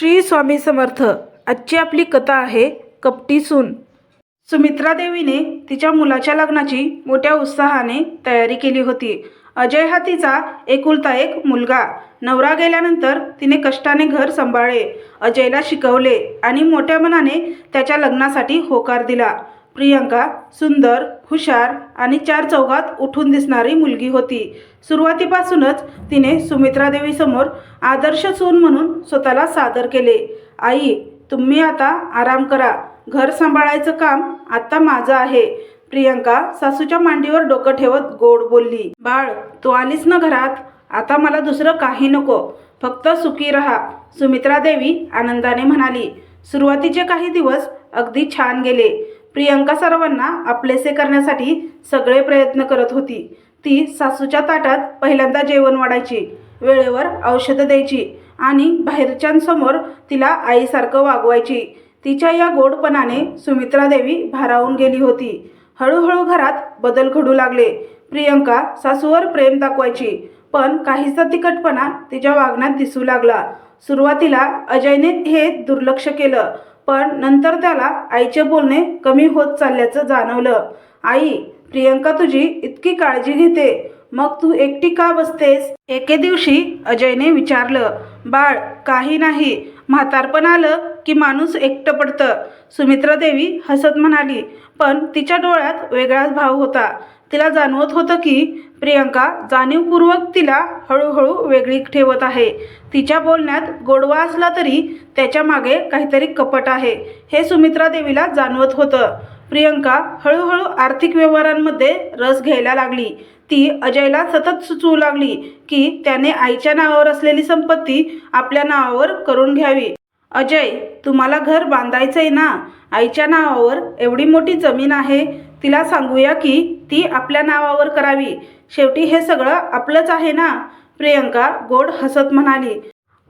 श्री स्वामी समर्थ आजची आपली कथा आहे कपटी सून. सुमित्रा देवीने तिच्या मुलाच्या लग्नाची मोठ्या उत्साहाने तयारी केली होती. अजय हा तिचा एकुलता एक मुलगा. नवरा गेल्यानंतर तिने कष्टाने घर सांभाळले अजयला शिकवले आणि मोठ्या मनाने त्याच्या लग्नासाठी होकार दिला. प्रियंका सुंदर हुशार आणि चार चौघात उठून दिसणारी मुलगी होती. सुरुवातीपासूनच तिने सुमित्रा देवीसमोर आदर्श सून म्हणून स्वतःला सादर केले. आई तुम्ही आता आराम करा. घर सांभाळायचं काम आता माझं आहे. प्रियंका सासूच्या मांडीवर डोकं ठेवत गोड बोलली. बाळ तू आलीस ना घरात? आता मला दुसरं काही नको. फक्त सुखी रहा. सुमित्रा देवी आनंदाने म्हणाली. सुरुवातीचे काही दिवस अगदी छान गेले. प्रियंका सर्वांना आपलेसे करण्यासाठी सगळे प्रयत्न करत होती. ती सासूच्या ताटात पहिल्यांदा जेवण वाढायची वेळेवर औषधं द्यायची आणि बाहेरच्यांसमोर तिला आईसारखं वागवायची. तिच्या या गोडपणाने सुमित्रा देवी भारावून गेली होती. हळूहळू घरात बदल घडू लागले. प्रियंका सासूवर प्रेम दाखवायची पण काहीसा तिखटपणा तिच्या वागण्यात दिसू लागला. सुरुवातीला अजयने हे दुर्लक्ष केलं पण नंतर त्याला आईचे बोलणे कमी होत चालल्याचं जाणवलं. आई प्रियंका तुझी इतकी काळजी घेते. मग तू एकटी का बसतेस? एके दिवशी अजयने विचारलं बाळ काही नाही. म्हातारपण आलं की माणूस एकटं पडतं. सुमित्रा देवी हसत म्हणाली पण तिच्या डोळ्यात वेगळाच भाव होता. तिला जाणवत होतं की प्रियंका जाणीवपूर्वक तिला हळूहळू वेगळी ठेवत आहे. तिच्या बोलण्यात गोडवा असला तरी त्याच्यामागे काहीतरी कपट आहे हे सुमित्रा देवीला जाणवत होतं. प्रियंका हळूहळू आर्थिक व्यवहारांमध्ये रस घ्यायला लागली. ती अजयला सतत सुचवू लागली की त्याने आईच्या नावावर असलेली संपत्ती आपल्या नावावर करून घ्यावी. अजय तुम्हाला घर बांधायचंय ना? आईच्या नावावर एवढी मोठी जमीन आहे तिला सांगूया की ती आपल्या नावावर करावी. शेवटी हे सगळं आपलंच आहे ना? प्रियंका गोड हसत म्हणाली.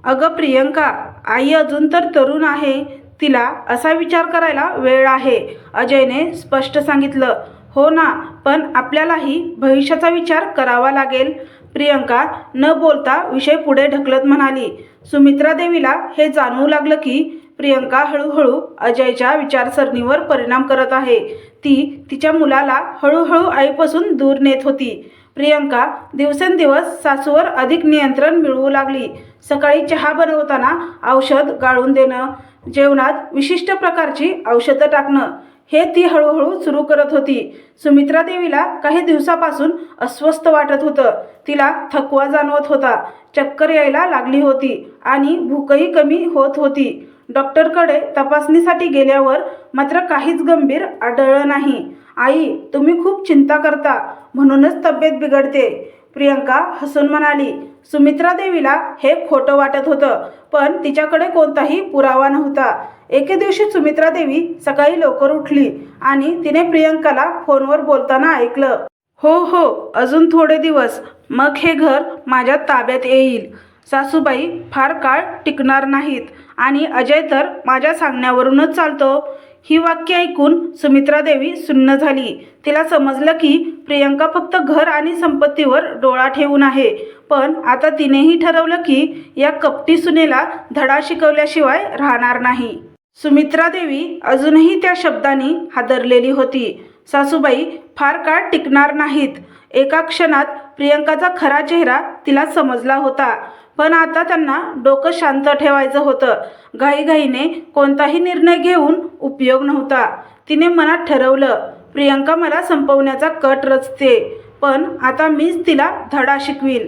अगं प्रियंका आई अजून तर तरुण आहे. तिला असा विचार करायला वेळ आहे अजयने स्पष्ट सांगितलं. हो ना पण आपल्यालाही भविष्याचा विचार करावा लागेल. प्रियंका न बोलता विषय पुढे ढकलत म्हणाली. सुमित्रा देवीला हे जाणवू लागलं की प्रियंका हळूहळू अजयच्या विचारसरणीवर परिणाम करत आहे. ती तिच्या मुलाला हळूहळू आईपासून दूर नेत होती. प्रियंका दिवसेंदिवस सासूवर अधिक नियंत्रण मिळवू लागली. सकाळी चहा बनवताना औषध गाळून देणं जेवणात विशिष्ट प्रकारची औषधं टाकणं हे ती हळूहळू सुरू करत होती. सुमित्रा देवीला काही दिवसापासून अस्वस्थ वाटत होतं. तिला थकवा जाणवत होता. चक्कर यायला लागली होती आणि भूकही कमी होत होती. डॉक्टरकडे तपासणीसाठी गेल्यावर मात्र काहीच गंभीर आढळलं नाही. आई तुम्ही खूप चिंता करता. म्हणूनच तब्येत बिघडते. प्रियंका हसून म्हणाली सुमित्रा देवीला हे खोटं वाटत होतं पण तिच्याकडे कोणताही पुरावा नव्हता. एके दिवशी सुमित्रा देवी सकाळी लवकर उठली आणि तिने प्रियंकाला फोनवर बोलताना ऐकलं हो हो अजून थोडे दिवस. मग हे घर माझ्या ताब्यात येईल. सासूबाई फार काळ टिकणार नाहीत. आणि अजय तर माझ्या सांगण्यावरूनच चालतो. ही वाक्य ऐकून सुमित्रा देवी सुन्न झाली. तिला समजलं की प्रियंका फक्त घर आणि संपत्तीवर डोळा ठेवून आहे. पण आता तिनेही ठरवलं की या कपटी सुनेला धडा शिकवल्याशिवाय राहणार नाही. सुमित्रा देवी अजूनही त्या शब्दांनी हादरलेली होती. सासूबाई फार काळ टिकणार नाहीत. एका क्षणात प्रियंकाचा खरा चेहरा तिला समजला होता. पण आता त्यांना डोकं शांत ठेवायचं होतं. घाईघाईने कोणताही निर्णय घेऊन उपयोग नव्हता. तिने मनात ठरवलं प्रियंका मला संपवण्याचा कट रचते पण आता मीच तिला धडा शिकवीन.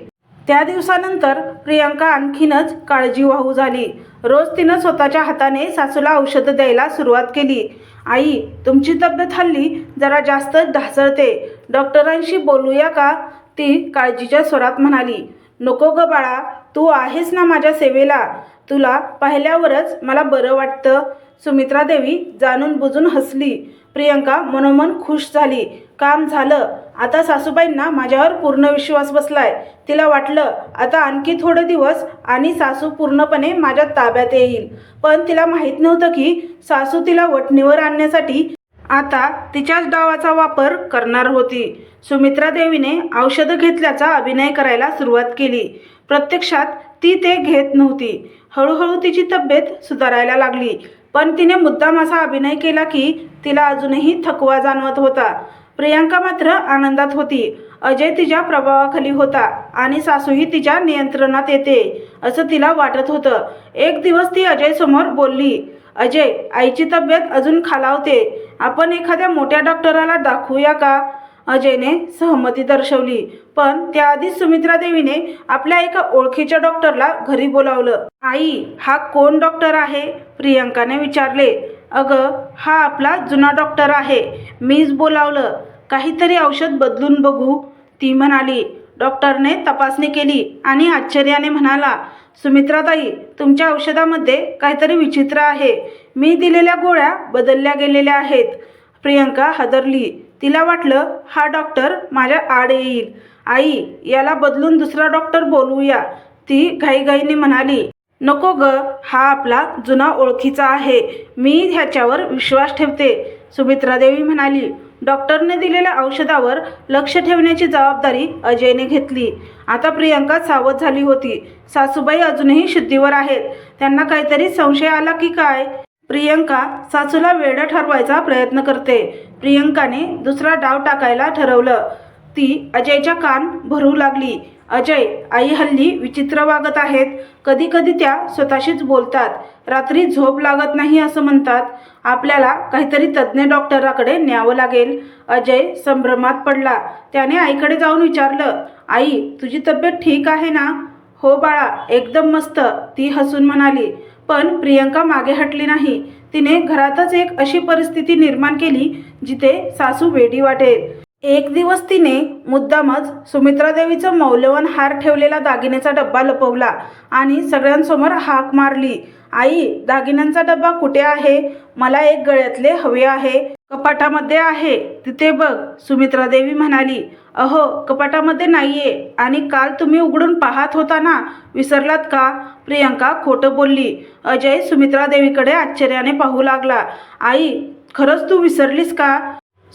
त्या दिवसानंतर प्रियंका आणखीनच काळजी वाहू झाली. रोज तिनं स्वतःच्या हाताने सासूला औषधं द्यायला सुरुवात केली. आई तुमची तब्येत हल्ली जरा जास्तच ढासळते. डॉक्टरांशी बोलूया का? ती काळजीच्या स्वरात म्हणाली. नको ग बाळा तू आहेस ना माझ्या सेवेला. तुला पाहिल्यावरच मला बरं वाटतं. सुमित्रा देवी जाणून बुजून हसली. प्रियंका मनोमन खुश झाली. काम झालं. आता सासूबाईंना माझ्यावर पूर्ण विश्वास बसलाय. तिला वाटलं आता आणखी थोडे दिवस आणि सासू पूर्णपणे माझ्या ताब्यात येईल. पण तिला माहीत नव्हतं की सासू तिला वटणीवर आणण्यासाठी आता तिच्याच डावाचा वापर करणार होती. सुमित्रा देवीने औषधं घेतल्याचा अभिनय करायला सुरुवात केली. प्रत्यक्षात ती ते घेत नव्हती. हळूहळू तिची तब्येत सुधारायला लागली. पण तिने मुद्दाम असा अभिनय केला की तिला अजूनही थकवा जाणवत होता. प्रियांका मात्र आनंदात होती. अजय तिच्या प्रभावाखाली होता आणि सासूही तिच्या नियंत्रणात येते असं तिला वाटत होतं. एक दिवस ती अजयसमोर बोलली अजय आईची तब्येत अजून खालावते. आपण एखाद्या मोठ्या डॉक्टराला दाखवूया का? अजयने सहमती दर्शवली. पण त्याआधीच सुमित्रा देवीने आपल्या एका ओळखीच्या डॉक्टरला घरी बोलावलं. आई हा कोण डॉक्टर आहे? प्रियंकाने विचारले. अगं हा आपला जुना डॉक्टर आहे. मीच बोलावलं. काहीतरी औषध बदलून बघू. ती म्हणाली. डॉक्टरने तपासणी केली आणि आश्चर्याने म्हणाला सुमित्राताई तुमच्या औषधामध्ये काहीतरी विचित्र आहे. मी दिलेल्या गोळ्या बदलल्या गेलेल्या आहेत. प्रियंका हादरली. तिला वाटलं हा डॉक्टर माझ्या आड येईल. आई याला बदलून दुसरा डॉक्टर बोलवूया. ती घाईघाईने म्हणाली नको ग हा आपला जुना ओळखीचा आहे. मी ह्याच्यावर विश्वास ठेवते. सुमित्रा देवी म्हणाली डॉक्टरने दिलेल्या औषधावर लक्ष ठेवण्याची जबाबदारी अजयने घेतली. आता प्रियंका सावध झाली होती. सासूबाई अजूनही शुद्धीवर आहेत. त्यांना काहीतरी संशय आला की काय? प्रियंका सासूला वेडं ठरवायचा प्रयत्न करते. प्रियंकाने दुसरा डाव टाकायला ठरवलं. ती अजयच्या कान भरू लागली. अजय आई हल्ली विचित्र वागत आहेत. कधी कधी त्या स्वतःशीच बोलतात. रात्री झोप लागत नाही असं म्हणतात. आपल्याला काहीतरी तज्ज्ञ डॉक्टराकडे न्यावं लागेल. अजय संभ्रमात पडला. त्याने आईकडे जाऊन विचारलं आई तुझी तब्येत ठीक आहे ना? हो बाळा एकदम मस्त ती हसून म्हणाली. पण प्रियंका मागे हटली नाही. तिने घरातच एक अशी परिस्थिती निर्माण केली जिथे सासू वेडी वाटेल. एक दिवस तिने मुद्दामच सुमित्रा देवीचं मौल्यवान हार ठेवलेला दागिन्याचा डब्बा लपवला आणि सगळ्यांसमोर हाक मारली. आई दागिन्यांचा डब्बा कुठे आहे? मला एक गळ्यातले हवे आहे. कपाटामध्ये आहे. तिथे बघ सुमित्रा देवी म्हणाली. अहो कपाटामध्ये नाहीये. आणि काल तुम्ही उघडून पाहत होता ना? विसरलात का? प्रियंका खोटं बोलली. अजय सुमित्रा देवीकडे आश्चर्याने पाहू लागला. आई खरंच तू विसरलीस का?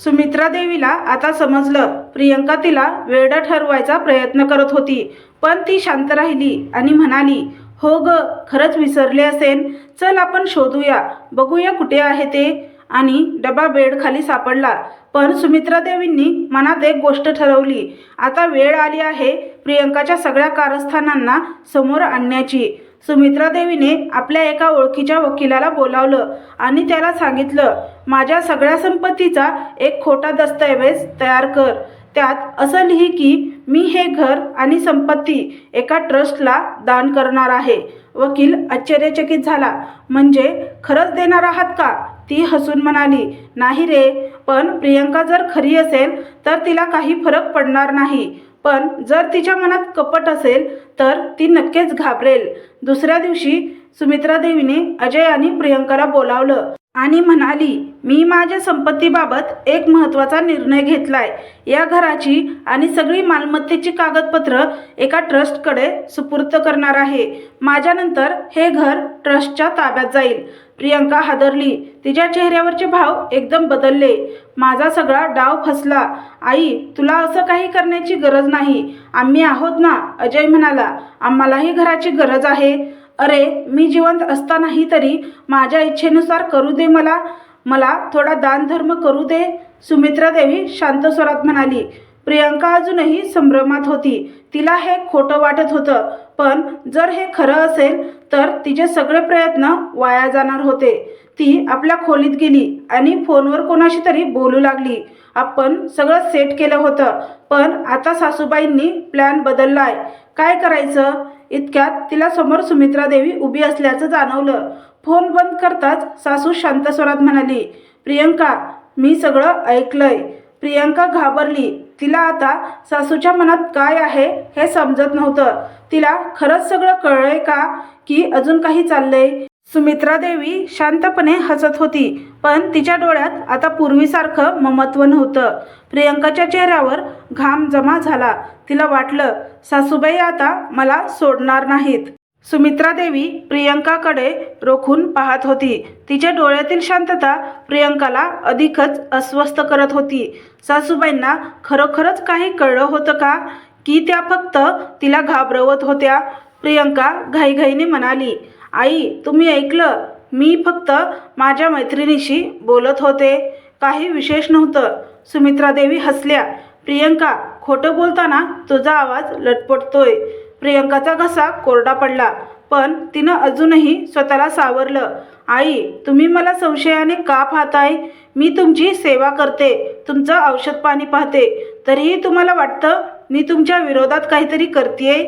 सुमित्रा देवीला आता समजलं. प्रियंका तिला वेडं ठरवायचा प्रयत्न करत होती पण ती शांत राहिली आणि म्हणाली हो ग खरंच विसरले असेल चल आपण शोधूया. बघूया कुठे आहे ते. आणि डबा बेड खाली सापडला. पण सुमित्रा देवींनी मनात एक गोष्ट ठरवली. आता वेळ आली आहे प्रियंकाच्या सगळ्या कारस्थानांना समोर आणण्याची. सुमित्रा देवीने आपल्या एका ओळखीच्या वकिलाला बोलावलं आणि त्याला सांगितलं माझ्या सगळ्या संपत्तीचा एक खोटा दस्तऐवज तयार कर. त्यात असं लिही की मी हे घर आणि संपत्ती एका ट्रस्टला दान करणार आहे. वकील आश्चर्यचकित झाला. म्हणजे खरंच देणार आहात का? ती हसून म्हणाली. नाही रे पण प्रियंका जर खरी असेल तर तिला काही फरक पडणार नाही. पण जर तिच्या मनात कपट असेल तर ती नक्कीच घाबरेल. दुसऱ्या दिवशी सुमित्रा देवीने अजय आणि प्रियंकाला बोलावलं आणि म्हणाली मी माझ्या संपत्तीबाबत एक महत्त्वाचा निर्णय घेतलाय. या घराची आणि सगळी मालमत्तेची कागदपत्र एका ट्रस्टकडे सुपूर्त करणार आहे. माझ्यानंतर हे घर ट्रस्टच्या ताब्यात जाईल. प्रियंका हादरली. तिच्या चेहऱ्यावरचे भाव एकदम बदलले. माझा सगळा डाव फसला. आई तुला असं काही करण्याची गरज नाही. आम्ही आहोत ना? अजय म्हणाला. आम्हालाही घराची गरज आहे. अरे मी जिवंत असतानाही तरी माझ्या इच्छेनुसार करू दे मला. मला थोडा दानधर्म करू दे. सुमित्रा देवी शांत स्वरात म्हणाली. प्रियंका अजूनही संभ्रमात होती. तिला हे खोटं वाटत होतं. पण जर हे खरं असेल तर तिचे सगळे प्रयत्न वाया जाणार होते. ती आपल्या खोलीत गेली आणि फोनवर कोणाशी तरी बोलू लागली. आपण सगळं सेट केलं होतं पण आता सासूबाईंनी प्लॅन बदललाय. काय करायचं? इतक्यात तिला समोर सुमित्रा देवी उभी असल्याचं जाणवलं. फोन बंद करताच सासू शांत स्वरात म्हणाली प्रियंका मी सगळं ऐकलंय. प्रियंका घाबरली. तिला आता सासूच्या मनात काय आहे हे समजत नव्हतं. तिला खरंच सगळं कळलंय का? की अजून काही चाललंय? सुमित्रा देवी शांतपणे हसत होती पण तिच्या डोळ्यात आता पूर्वीसारखं ममत्व नव्हतं. प्रियंकाच्या चेहऱ्यावर घाम जमा झाला. तिला वाटलं सासूबाई आता मला सोडणार नाहीत. सुमित्रा देवी प्रियंकाकडे रोखून पाहत होती. तिच्या डोळ्यातील शांतता प्रियंकाला अधिकच अस्वस्थ करत होती. सासूबाईंना खरोखरच काही कळलं होतं का? की त्या फक्त तिला घाबरवत होत्या. प्रियंका घाईघाईने म्हणाली आई तुम्ही ऐकलं? मी फक्त माझ्या मैत्रिणीशी बोलत होते. काही विशेष नव्हतं. सुमित्रा देवी हसल्या. प्रियंका खोटं बोलताना तुझा आवाज लटपटतोय. प्रियंकाचा घसा कोरडा पडला पण तिनं अजूनही स्वतःला सावरलं. आई तुम्ही मला संशयाने का पाहताय? मी तुमची सेवा करते तुमचं औषध पाणी पाहते. तरीही तुम्हाला वाटतं मी तुमच्या विरोधात काहीतरी करतेय?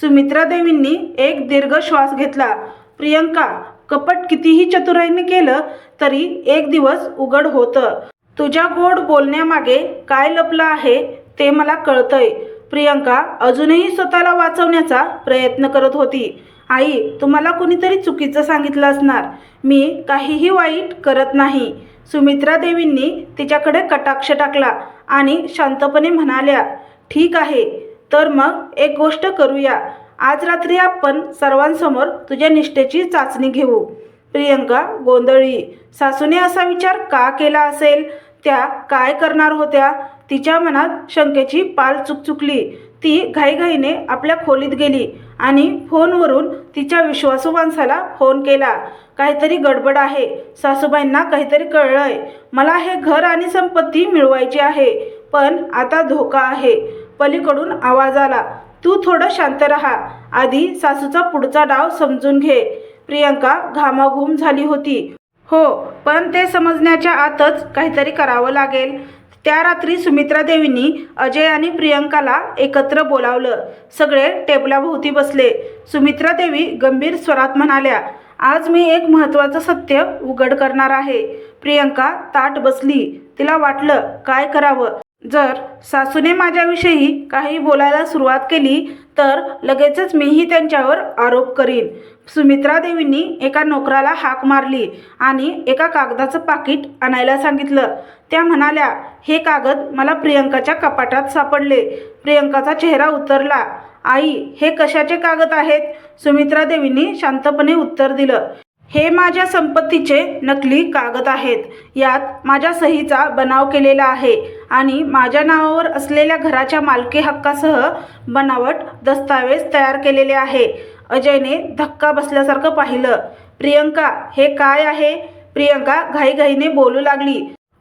सुमित्रा देवींनी एक दीर्घ श्वास घेतला. प्रियंका कपट कितीही चतुराईने केलं तरी एक दिवस उघड होतं. तुझ्या गोड बोलण्यामागे काय लपलं आहे ते मला कळतंय. प्रियंका अजूनही स्वतःला वाचवण्याचा प्रयत्न करत होती. आई तुम्हाला कुणीतरी चुकीचं सांगितलं असणार. मी काहीही वाईट करत नाही. सुमित्रा देवींनी तिच्याकडे कटाक्ष टाकला आणि शांतपणे म्हणाल्या ठीक आहे तर मग एक गोष्ट करूया. आज रात्री आपण सर्वांसमोर तुझ्या निष्ठेची चाचणी घेऊ. प्रियंका गोंधळी सासूने असा विचार का केला असेल? त्या काय करणार होत्या? तिच्या मनात शंकेची पाल चुकचुकली. ती घाईघाईने आपल्या खोलीत गेली आणि फोनवरून तिच्या विश्वासू माणसाला फोन केला. काहीतरी गडबड आहे. सासूबाईंना काहीतरी कळलंय. मला हे घर आणि संपत्ती मिळवायची आहे पण आता धोका आहे. पलीकडून आवाज आला. तू थोडं शांत राहा. आधी सासूचा पुढचा डाव समजून घे. प्रियंका घामाघूम झाली होती. हो पण ते समजण्याच्या आतच काहीतरी करावं लागेल. त्या रात्री सुमित्रा देवींनी अजय आणि प्रियंकाला एकत्र बोलावलं. सगळे टेबलाभोवती बसले. सुमित्रा देवी गंभीर स्वरात म्हणाल्या आज मी एक महत्त्वाचं सत्य उघड करणार आहे. प्रियंका ताट बसली. तिला वाटलं काय करावं? जर सासूने माझ्याविषयी काही बोलायला सुरुवात केली तर लगेचच मीही त्यांच्यावर आरोप करीन. सुमित्रा देवींनी एका नोकराला हाक मारली आणि एका कागदाचं पाकिट आणायला सांगितलं. त्या म्हणाल्या हे कागद मला प्रियंकाच्या कपाटात सापडले. प्रियंकाचा चेहरा उतरला. आई हे कशाचे कागद आहेत? सुमित्रा देवींनी शांतपणे उत्तर दिलं. हे माझ्या संपत्तीचे नकली कागद आहेत. यात माझ्या सहीचा बनाव केलेला आहे आणि माझ्या नावावर असलेल्या घराच्या मालकी हक्कासह बनावट दस्तावेज तयार केलेले आहे. अजयने धक्का बसल्यासारखं पाहिलं. प्रियंका हे काय आहे? प्रियंका घाईघाईने बोलू लागली.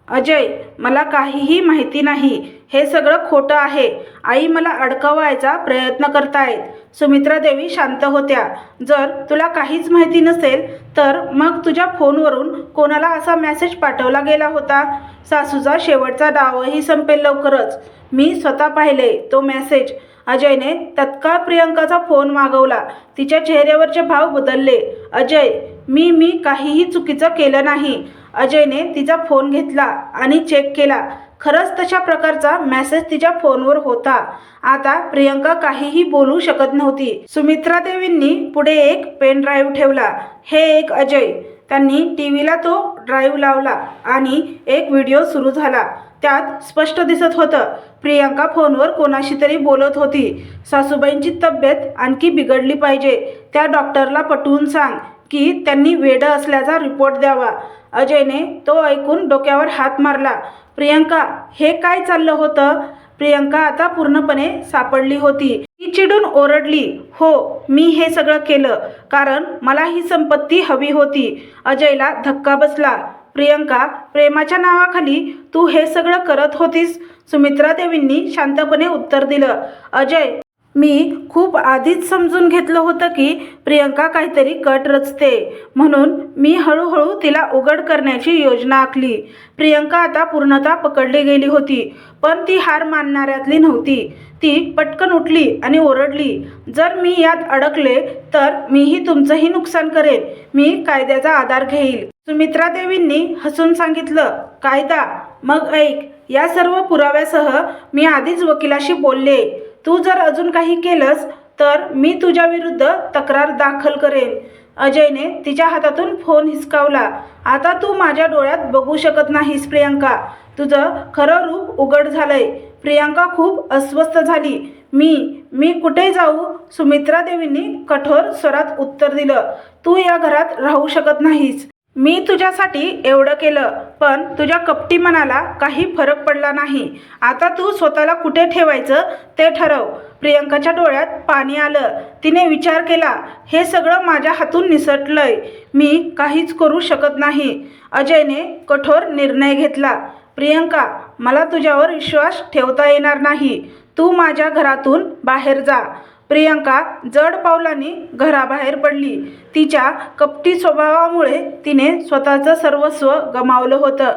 अजय मला काहीही माहिती नाही. हे सगळं खोटं आहे. आई मला अडकवायचा प्रयत्न करतायत. सुमित्रा देवी शांत होत्या. जर तुला काहीच माहिती नसेल तर मग तुझ्या फोनवरून कोणाला असा मेसेज पाठवला गेला होता? सासूचा शेवटचा डावही संपेल लवकरच. मी स्वतः पाहिले तो मेसेज. अजयने तत्काळ प्रियंकाचा फोन मागवला. तिच्या चेहऱ्यावरचे भाव बदलले. अजय मी मी काहीही चुकीचं केलं नाही. अजयने तिचा फोन घेतला आणि चेक केला. खरंच तशा प्रकारचा मेसेज तिच्या फोनवर होता. आता प्रियंका काहीही बोलू शकत नव्हती. सुमित्रा देवींनी पुढे एक पेन ड्राईव्ह ठेवला. हे एक अजय. त्यांनी टी व्हीला तो ड्राईव्ह लावला आणि एक व्हिडिओ सुरू झाला. त्यात स्पष्ट दिसत होतं प्रियंका फोनवर कोणाशी तरी बोलत होती. सासूबाईंची तब्येत आणखी बिघडली पाहिजे. त्या डॉक्टरला पटवून सांग. की त्यांनी वेडं असल्याचा रिपोर्ट द्यावा. अजयने तो ऐकून डोक्यावर हात मारला. प्रियंका हे काय चाललं होतं? प्रियंका आता पूर्णपणे सापडली होती. ती चिडून ओरडली हो मी हे सगळं केलं कारण मला ही संपत्ती हवी होती. अजयला धक्का बसला प्रियंका प्रेमाच्या नावाखाली तू हे सगळं करत होतीस. सुमित्रा देवींनी शांतपणे उत्तर दिलं अजय मी खूप आधीच समजून घेतलं होतं की प्रियंका काहीतरी कट रचते. म्हणून मी हळूहळू तिला उघड करण्याची योजना आखली. प्रियंका आता पूर्णतः पकडली गेली होती पण ती हार मानणाऱ्यातली नव्हती. ती पटकन उठली आणि ओरडली जर मी यात अडकले तर मीही तुमचंही नुकसान करेन. मी कायद्याचा आधार घेईल. सुमित्रा देवींनी हसून सांगितलं कायदा मग ऐक. या सर्व पुराव्यासह मी आधीच वकिलाशी बोलले. तू जर अजून काही केलंस तर मी तुझ्या विरुद्ध तक्रार दाखल करेन. अजयने तिच्या हातातून फोन हिसकावला. आता तू माझ्या डोळ्यात बघू शकत नाहीस प्रियांका. तुझं खरं रूप उघड झालंय. प्रियांका खूप अस्वस्थ झाली. मी मी कुठे जाऊ? सुमित्रा देवींनी कठोर स्वरात उत्तर दिलं. तू या घरात राहू शकत नाहीस. मी तुझ्यासाठी एवढं केलं पण तुझ्या कपटी मनाला काही फरक पडला नाही. आता तू स्वतःला कुठे ठेवायचं ते ठरव. प्रियंकाच्या डोळ्यात पाणी आलं. तिने विचार केला हे सगळं माझ्या हातून निसटलंय. मी काहीच करू शकत नाही. अजयने कठोर निर्णय घेतला. प्रियंका मला तुझ्यावर विश्वास ठेवता येणार नाही. तू माझ्या घरातून बाहेर जा. प्रियंका जड पावलांनी घराबाहेर पडली. तिच्या कपटी स्वभावामुळे तिने स्वतःचं सर्वस्व गमावलं होतं.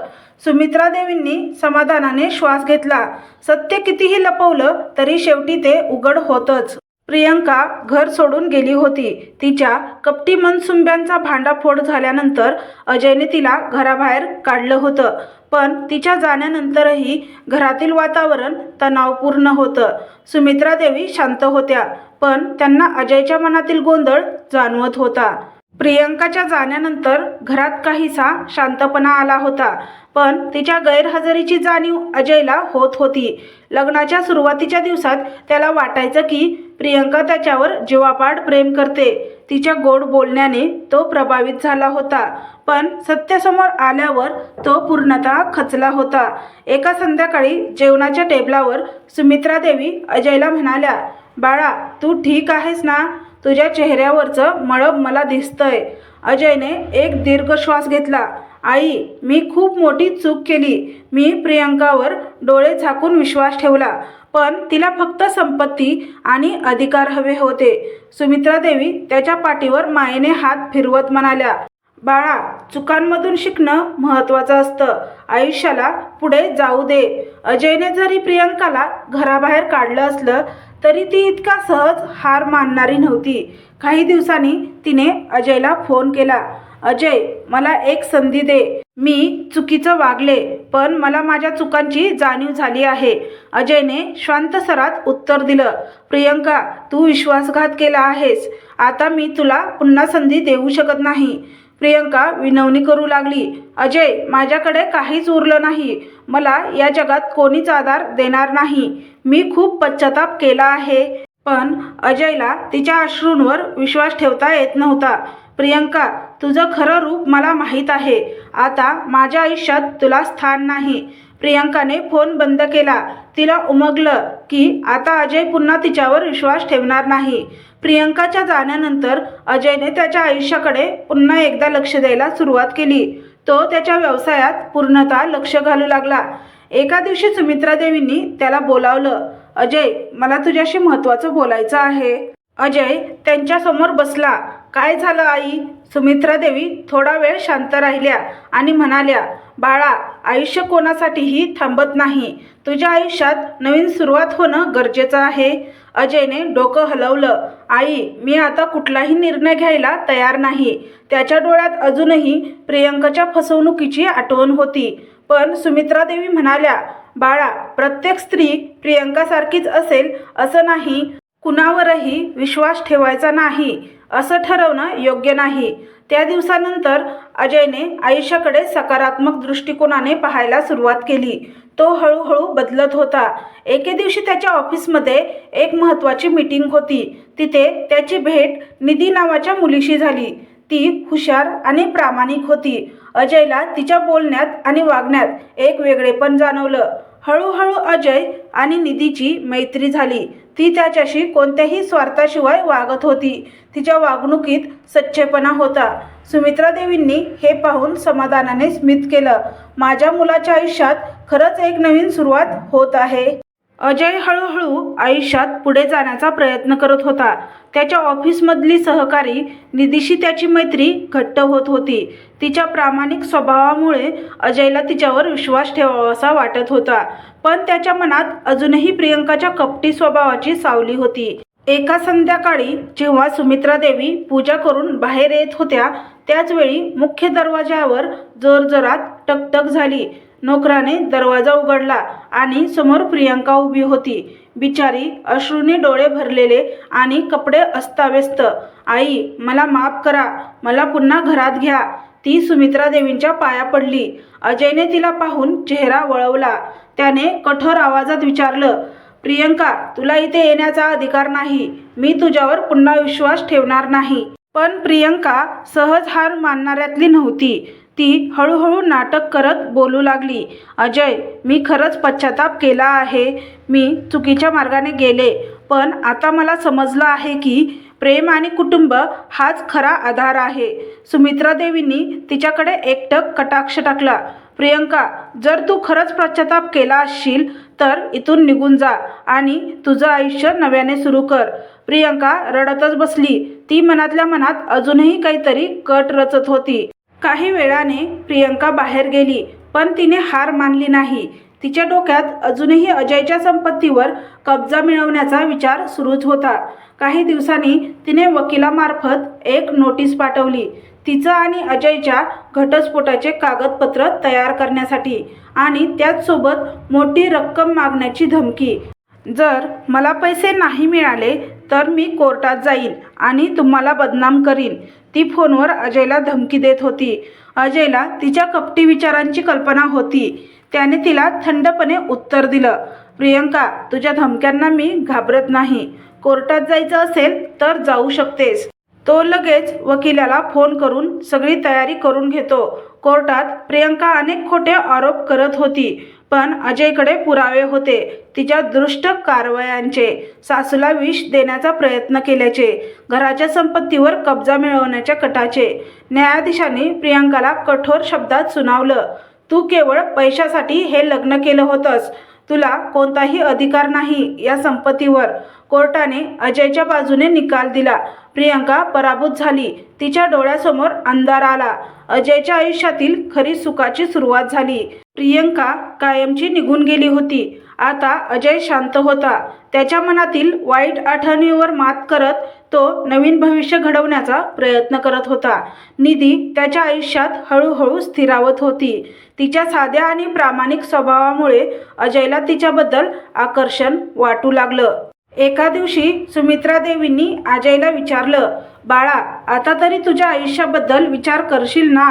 सुमित्रा देवींनी समाधानाने श्वास घेतला. सत्य कितीही लपवलं तरी शेवटी ते उघड होतच. प्रियंका घर सोडून गेली होती. तिच्या कपटी मनसुंब्यांचा भांडाफोड झाल्यानंतर अजयने तिला घराबाहेर काढलं होतं. पण तिच्या जाण्यानंतरही घरातील वातावरण तणावपूर्ण होतं. सुमित्रा देवी शांत होत्या पण त्यांना अजयच्या मनातील गोंधळ जाणवत होता. प्रियंकाच्या जाण्यानंतर घरात काहीसा शांतपणा आला होता पण तिच्या गैरहजेरीची जाणीव अजयला होत होती. लग्नाच्या सुरुवातीच्या दिवसात त्याला वाटायचं की प्रियंका त्याच्यावर जीवापाड प्रेम करते. तिच्या गोड बोलण्याने तो प्रभावित झाला होता. पण सत्यासमोर आल्यावर तो पूर्णतः खचला होता. एका संध्याकाळी जेवणाच्या टेबलावर सुमित्रा देवी अजयला म्हणाल्या बाळा तू ठीक आहेस ना? तुझ्या चेहऱ्यावरचं मळब मला दिसतंय. अजयने एक दीर्घ श्वास घेतला. आई मी खूप मोठी चूक केली. मी प्रियंकावर डोळे झाकून विश्वास ठेवला. पण तिला फक्त संपत्ती आणि अधिकार हवे होते. सुमित्रा देवी त्याच्या पाठीवर मायेने हात फिरवत म्हणाल्या बाळा चुकांमधून शिकणं महत्त्वाचं असतं. आयुष्याला पुढे जाऊ दे. अजयने जरी प्रियंकाला घराबाहेर काढलं असलं तरी ती इतका सहज हार मानणारी नव्हती. काही दिवसांनी तिने अजयला फोन केला अजय मला एक संधी दे. मी चुकीचं वागले पण मला माझ्या चुकांची जाणीव झाली आहे. अजयने शांत सरात उत्तर दिलं प्रियंका तू विश्वासघात केला आहेस. आता मी तुला पुन्हा संधी देऊ शकत नाही. प्रियंका विनवणी करू लागली. अजय माझ्याकडे काहीच उरलं नाही. मला या जगात कोणीच आधार देणार नाही. मी खूप पश्चाताप केला आहे. पण अजयला तिच्या अश्रूंवर विश्वास ठेवता येत नव्हता. प्रियंका तुझं खरं रूप मला माहीत आहे. आता माझ्या आयुष्यात तुला स्थान नाही. प्रियंकाने फोन बंद केला. तिला उमगलं की आता अजय पुन्हा तिच्यावर विश्वास ठेवणार नाही. प्रियंकाच्या जाण्यानंतर अजयने त्याच्या आयुष्याकडे पुन्हा एकदा लक्ष द्यायला सुरुवात केली. तो त्याच्या व्यवसायात पूर्णतः लक्ष घालू लागला. एका दिवशी सुमित्रा देवींनी त्याला बोलावलं अजय मला तुझ्याशी महत्त्वाचं बोलायचं आहे. अजय त्यांच्यासमोर बसला. काय झालं आई? सुमित्रा देवी थोडा वेळ शांत राहिल्या आणि म्हणाल्या बाळा आयुष्य कोणासाठीही थांबत नाही. तुझ्या आयुष्यात नवीन सुरुवात होणं गरजेचं आहे. अजयने डोकं हलवलं आई मी आता कुठलाही निर्णय घ्यायला तयार नाही. त्याच्या डोळ्यात अजूनही प्रियंकाच्या फसवणुकीची आठवण होती. पण सुमित्रा देवी म्हणाल्या बाळा प्रत्येक स्त्री प्रियंकासारखीच असेल असं नाही. कुणावरही विश्वास ठेवायचा नाही. असं ठरवणं योग्य नाही. त्या दिवसानंतर अजयने आयुष्याकडे सकारात्मक दृष्टिकोनाने पाहायला सुरुवात केली. तो हळूहळू बदलत होता. एके दिवशी त्याच्या ऑफिसमध्ये एक महत्त्वाची मीटिंग होती. तिथे त्याची भेट निधी नावाच्या मुलीशी झाली. ती हुशार आणि प्रामाणिक होती. अजयला तिच्या बोलण्यात आणि वागण्यात एक वेगळेपण जाणवलं. हळूहळू अजय आणि निधीची मैत्री झाली. ती त्याच्याशी कोणत्याही स्वार्थाशिवाय वागत होती. तिच्या वागणुकीत सच्चेपणा होता. सुमित्रा देवींनी हे पाहून समाधानाने स्मित केलं. माझ्या मुलाच्या आयुष्यात खरंच एक नवीन सुरुवात होत आहे. अजय हळूहळू आयुष्यात पुढे जाण्याचा प्रयत्न करत होता. त्याच्या ऑफिसमधली सहकारी निधीशी त्याची मैत्री घट्ट होत होती. तिच्या प्रामाणिक स्वभावामुळे अजयला तिच्यावर विश्वास ठेवावासा वाटत होता. पण त्याच्या मनात अजूनही प्रियंकाच्या कपटी स्वभावाची सावली होती. एका संध्याकाळी जेव्हा सुमित्रा देवी पूजा करून बाहेर येत होत्या त्याचवेळी मुख्य दरवाज्यावर जोरजोरात टकटक झाली. नोकराने दरवाजा उघडला आणि समोर प्रियंका उभी होती. बिचारी अश्रूने डोळे भरलेले आणि कपडे अस्ताव्यस्त. आई मला माफ करा मला पुन्हा घरात घ्या. ती सुमित्रा देवींच्या पाया पडली. अजयने तिला पाहून चेहरा वळवला. त्याने कठोर आवाजात विचारलं प्रियंका तुला इथे येण्याचा अधिकार नाही. मी तुझ्यावर पुन्हा विश्वास ठेवणार नाही. पण प्रियंका सहज हार मानणाऱ्यातली नव्हती. ती हळूहळू नाटक करत बोलू लागली. अजय मी खरंच पश्चाताप केला आहे. मी चुकीच्या मार्गाने गेले. पण आता मला समजलं आहे की प्रेम आणि कुटुंब हाच खरा आधार आहे. सुमित्रा देवींनी तिच्याकडे एकटक कटाक्ष टाकला. प्रियंका जर तू खरंच पश्चाताप केला असशील तर इथून निघून जा आणि तुझं आयुष्य नव्याने सुरू कर. प्रियंका रडतच बसली. ती मनातल्या मनात अजूनही काहीतरी कट रचत होती. काही वेळाने प्रियंका बाहेर गेली पण तिने हार मानली नाही. तिच्या डोक्यात अजूनही अजयच्या संपत्तीवर कब्जा मिळवण्याचा विचार सुरूच होता. काही दिवसांनी तिने वकिलामार्फत एक नोटीस पाठवली. तिचं आणि अजयच्या घटस्फोटाचे कागदपत्र तयार करण्यासाठी आणि त्याचसोबत मोठी रक्कम मागण्याची धमकी. जर मला पैसे नाही मिळाले तर मी कोर्टात जाईन आणि तुम्हाला बदनाम करीन. ती फोनवर अजयला धमकी देत होती. अजयला तिच्या कपटी विचारांची कल्पना होती. त्याने तिला थंडपणे उत्तर दिलं प्रियंका तुझ्या धमक्यांना मी घाबरत नाही. कोर्टात जायचं असेल तर जाऊ शकतेस. तो लगेच वकिलाला फोन करून सगळी तयारी करून घेतो. कोर्टात प्रियंका अनेक खोटे आरोप करत होती. पण अजयकडे पुरावे होते. तिच्या दृष्ट कारवायांचे सासूला विष देण्याचा प्रयत्न केल्याचे घराच्या संपत्तीवर कब्जा मिळवण्याच्या कटाचे. न्यायाधीशांनी प्रियांकाला कठोर शब्दात सुनावलं. तू केवळ पैशासाठी हे लग्न केलं होतंस. तुला कोणताही अधिकार नाही. या संपत्तीवर कोर्टाने अजयच्या बाजूने निकाल दिला. प्रियंका पराभूत झाली. तिच्या डोळ्यासमोर अंधार आला. अजयच्या आयुष्यातील खरी सुखाची सुरुवात झाली. प्रियंका कायमची निघून गेली होती. आता अजय शांत होता. त्याच्या मनातील वाईट आठवणीवर मात करत तो नवीन भविष्य घडवण्याचा प्रयत्न करत होता. निधी त्याच्या आयुष्यात हळूहळू स्थिरावत होती. तिच्या साध्या आणि प्रामाणिक स्वभावामुळे अजयला तिच्याबद्दल आकर्षण वाटू लागलं. एका दिवशी सुमित्रा देवींनी अजयला विचारलं बाळा आता तरी तुझ्या आयुष्याबद्दल विचार करशील ना?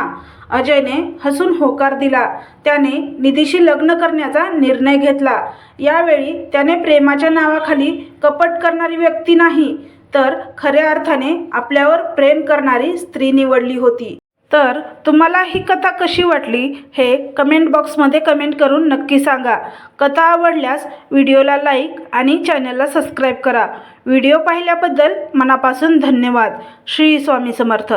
अजयने हसून होकार दिला. त्याने निधीशी लग्न करण्याचा निर्णय घेतला. यावेळी त्याने प्रेमाच्या नावाखाली कपट करणारी व्यक्ती नाही तर खऱ्या अर्थाने आपल्यावर प्रेम करणारी स्त्री निवडली होती. तर तुम्हाला ही कथा कशी वाटली हे कमेंट बॉक्समध्ये कमेंट करून नक्की सांगा. कथा आवडल्यास व्हिडिओला लाईक आणि चॅनलला सबस्क्राईब करा. व्हिडिओ पाहिल्याबद्दल मनापासून धन्यवाद. श्री स्वामी समर्थ.